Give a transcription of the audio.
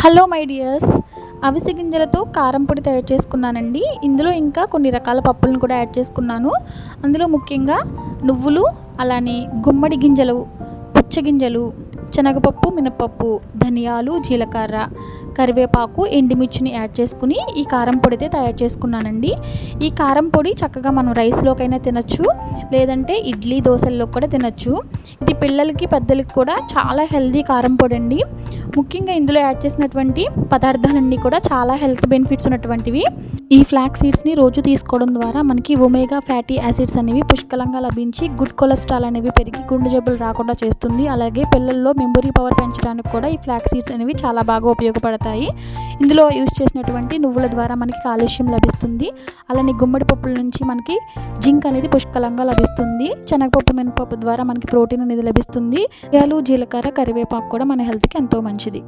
Hello my dears. అవిసె గింజలతో కారం పొడి తయారు చేసుకున్నానండి. ఇందులో ఇంకా కొన్ని రకాల పప్పులను కూడా యాడ్ చేసుకున్నాను. అందులో ముఖ్యంగా నువ్వులు అలానే గుమ్మడి గింజలు పుచ్చగింజలు శనగపప్పు మినపప్పు ధనియాలు జీలకర్ర కరివేపాకు ఎండుమిర్చిని యాడ్ చేసుకుని ఈ కారం పొడి అయితే తయారు చేసుకున్నానండి. ఈ కారం పొడి చక్కగా మనం రైస్లోకైనా తినచ్చు లేదంటే ఇడ్లీ దోశల్లో కూడా తినచ్చు. ఇది పిల్లలకి పెద్దలకి కూడా చాలా హెల్దీ కారం పొడి అండి ముఖ్యంగా ఇందులో యాడ్ చేసినటువంటి పదార్థాలన్నీ కూడా చాలా హెల్త్ బెనిఫిట్స్ ఉన్నటువంటివి. ఈ ఫ్లాక్ సీడ్స్ని రోజు తీసుకోవడం ద్వారా మనకి ఒమేగా ఫ్యాటీ యాసిడ్స్ అనేవి పుష్కలంగా లభించి గుడ్ కొలెస్ట్రాల్ అనేవి పెరిగి గుండె జబ్బులు రాకుండా చేస్తుంది. అలాగే పిల్లల్లో మెమొరీ పవర్ పెంచడానికి కూడా ఈ ఫ్లాక్ సీడ్స్ అనేవి చాలా బాగా ఉపయోగపడతాయి. ఇందులో యూజ్ చేసినటువంటి నువ్వుల ద్వారా మనకి కాలుష్యం లభిస్తుంది. అలానే గుమ్మడి పప్పుల నుంచి మనకి జింక్ అనేది పుష్కలంగా లభిస్తుంది. శనగపప్పు మినపప్పు ద్వారా మనకి ప్రోటీన్ అనేది లభిస్తుంది. యాలు జీలకర్ర కరివేపాకు కూడా మన హెల్త్కి ఎంతో మంచిది.